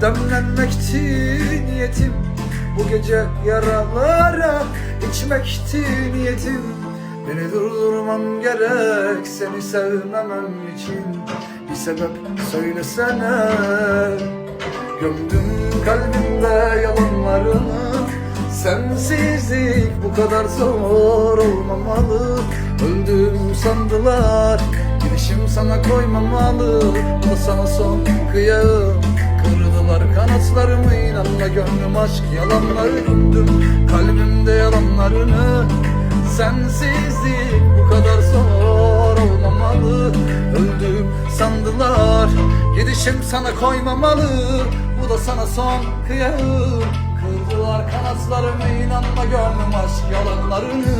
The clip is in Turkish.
içmekti niyetim Bu gece yaralara içmekti niyetim. Beni durdurman gerek seni sevmemem için. Bir sebep söylesene Gömdüm kalbimde yalanlarını. Sensizlik bu kadar zor olmamalı. Öldüm sandılar Gidişim sana koymamalı. Da sana son kıyağım Kanatlarımı inanma gönlüm aşk yalanları gömdüm Kalbimde yalanlarını Sensizlik bu kadar zor olmamalı. Öldüm sandılar Gidişim sana koymamalı. Bu da sana son kıyağım Kırdılar kanatlarımı inanma gönlüm aşk yalanlarını